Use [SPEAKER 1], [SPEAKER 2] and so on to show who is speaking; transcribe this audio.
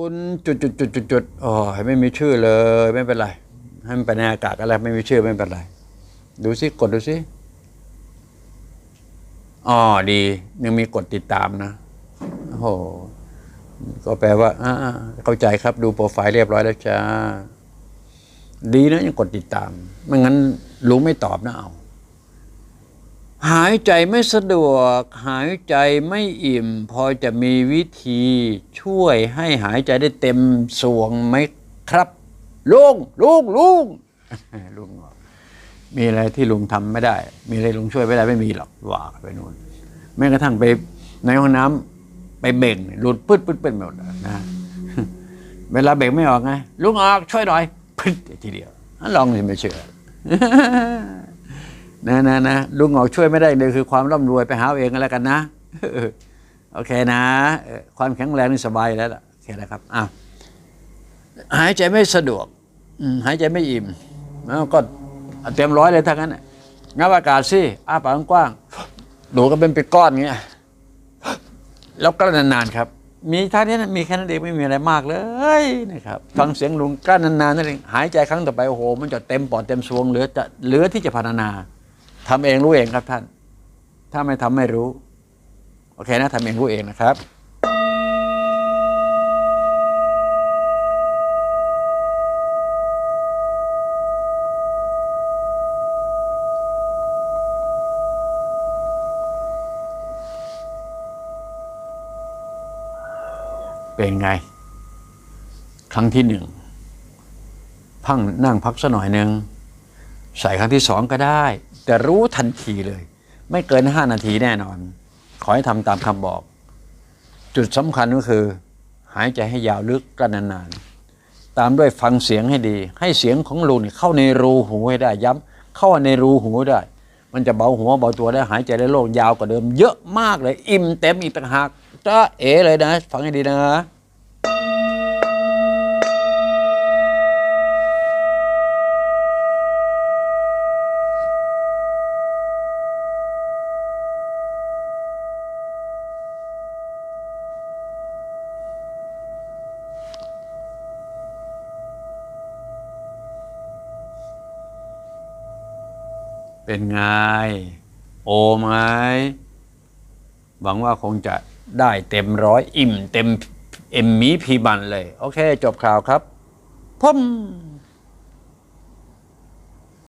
[SPEAKER 1] คุณจุดจุดจุดจุดจุดอ๋อไม่มีชื่อเลยไม่เป็นไรให้มันไปในอากาศอะไรไม่มีชื่อไม่เป็นไร ดูสิกดดูสิอ๋อดียังมีกดติดตามนะโอ้โหก็แปลว่าอ่าเข้าใจครับดูโปรไฟล์เรียบร้อยแล้วจ้า ดีนะยังกดติดตาม ไม่งั้นลุงไม่ตอบนะเอา หายใจไม่สะดวก หายใจไม่อิ่ม พอจะมีวิธีช่วยให้หายใจได้เต็มสวงไหมครับ ลุงลุงลุงลุงมีอะไรที่ลุงทำไม่ได้ มีอะไรลุงช่วยไม่ได้ไม่มีหรอกว่าไปนู่นแม้กระทั่งไปในห้องน้ำไปเบ่งหลุดปึ๊ดปึ๊ดปึ๊ดหมดนะเวลาเบ่งไม่ออกไงลุงออกช่วยหน่อยปึ๊ดทีเดียวลองสิไม่เชื่อ นะนะนะลุงออกช่วยไม่ได้เลยคือความร่ำรวยไปหาเองกันแล้วกันนะโอเคนะ ความแข็งแรงนี่สบายแล้วล่ะโอเคนะครับอะหายใจไม่สะดวกอืหายใจไม่อิ่มแล้วก็เต็มร้อยเลยทั้งนั้นนะงับอากาศสิอ้าปากกว้างๆดูก็เป็นเป็นก้อนเงี้ยแล้วก็นานๆครับ มีท่านี้นะมีแค่นั้นเองไม่มีอะไรมากเลยนะครับฟังเสียงลุงกลั้นนานๆนั่นเองหายใจครั้งต่อไปโอ้โหมันจะเต็มปอดเต็มซวงเหลือจะเหลือที่จะพรรณนา ทำเองรู้เองครับท่าน ถ้าไม่ทำไม่รู้ โอเคนะทำเองรู้เองนะครับเป็นไง ครั้งที่หนึ่งพังนั่งพักสักหน่อยหนึ่ง ใส่ครั้งที่สองก็ได้ แต่รู้ทันทีเลย ไม่เกินห้านาทีแน่นอน ขอให้ทำตามคำบอก จุดสำคัญก็คือ หายใจให้ยาวลึกกันนานๆตามด้วยฟังเสียงให้ดี ให้เสียงของลุงเนี่ยเข้าในรูหูให้ได้ย้ำเข้าในรูหูได้ มันจะเบาหัวเบาตัวได้หายใจได้โล่งยาวกว่าเดิม เยอะมากเลย อิ่มเต็มอีกต่างหากจ้าเอ๋เลยนะ ฟังให้ดีนะ เป็นไง โอไหมหวังว่าคงจะได้เต็มร้อยอิ่มเต็มเอ็มมีพีบันเลย โอเค จบข่าวครับพ่ม